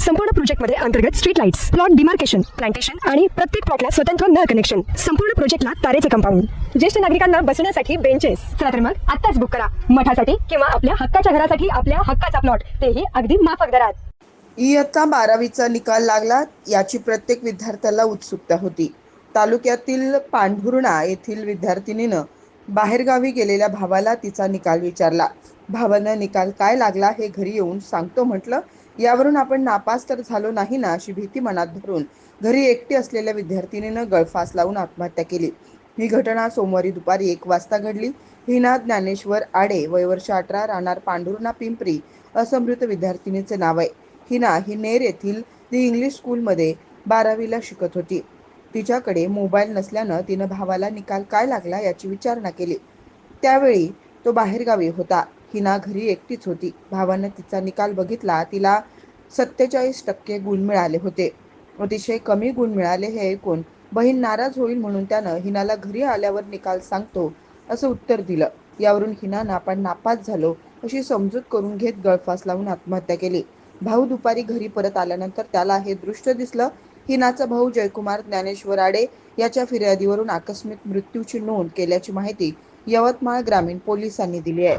संपूर्ण प्रोजेक्टमध्ये अंतर्गत street lights plot demarcation plantation आणि प्रत्येक प्लॉटला स्वतंत्र नळ कनेक्शन संपूर्ण प्रोजेक्टला तारेचे कंपाऊंड ज्येष्ठ नागरिकांना बसण्यासाठी बेंचेस चला तर मग आत्ताच बुक करा. मठासाठी किंवा आपल्या हक्काच्या घरासाठी आपल्या हक्काचा प्लॉट तेही अगदी माफक दरात. इयत्ता बारावीचा निकाल लागला याची प्रत्येक विद्यार्थ्याला उत्सुकता होती. तालुक्यातील पांढुर्णा येथील विद्यार्थिनीनं बाहेरगावी गेलेल्या भावाला तिचा निकाल विचारला. भावानं निकाल काय लागला? हे घरी येऊन सांगतो म्हटलं. यावरून आपण नापास तर झालो नाही ना अशी भीती मनात धरून घरी एकटी असलेल्या विद्यार्थिनीनं गळफास लावून आत्महत्या केली. ही घटना सोमवारी दुपारी एक वाजता घडली. हिना ज्ञानेश्वर आडे वयवर्ष अठरा राहणार पांढुर्णा पिंपरी असं मृत विद्यार्थिनीचे नाव आहे. हिना ही नेर येथील दी इंग्लिश स्कूलमध्ये बारावीला शिकत होती. तिच्याकडे मोबाईल नसल्यानं तिनं भावाला निकाल काय लागला याची विचारणा केली. त्यावेळी तो बाहेरगावी होता. हिना घरी एकटीच होती. भावानं तिचा निकाल बघितला तिला सत्तेचाळीस टक्के गुण मिळाले होते. अतिशय कमी गुण मिळाले हे ऐकून बहीण नाराज होईल म्हणून त्यानं हिनाला घरी आल्यावर निकाल सांगतो असं उत्तर दिलं. यावरून हिनानं आपण नापास झालो अशी समजूत करून घेत गळफास लावून आत्महत्या केली. भाऊ दुपारी घरी परत आल्यानंतर त्याला हे दृश्य दिसलं हिनाचा भाऊ जयकुमार ज्ञानेश्वर आडे याच्या फिर्यादीवरून आकस्मिक मृत्यूची नोंद केल्याची माहिती यवतमाळ ग्रामीण पोलिसांनी दिली आहे.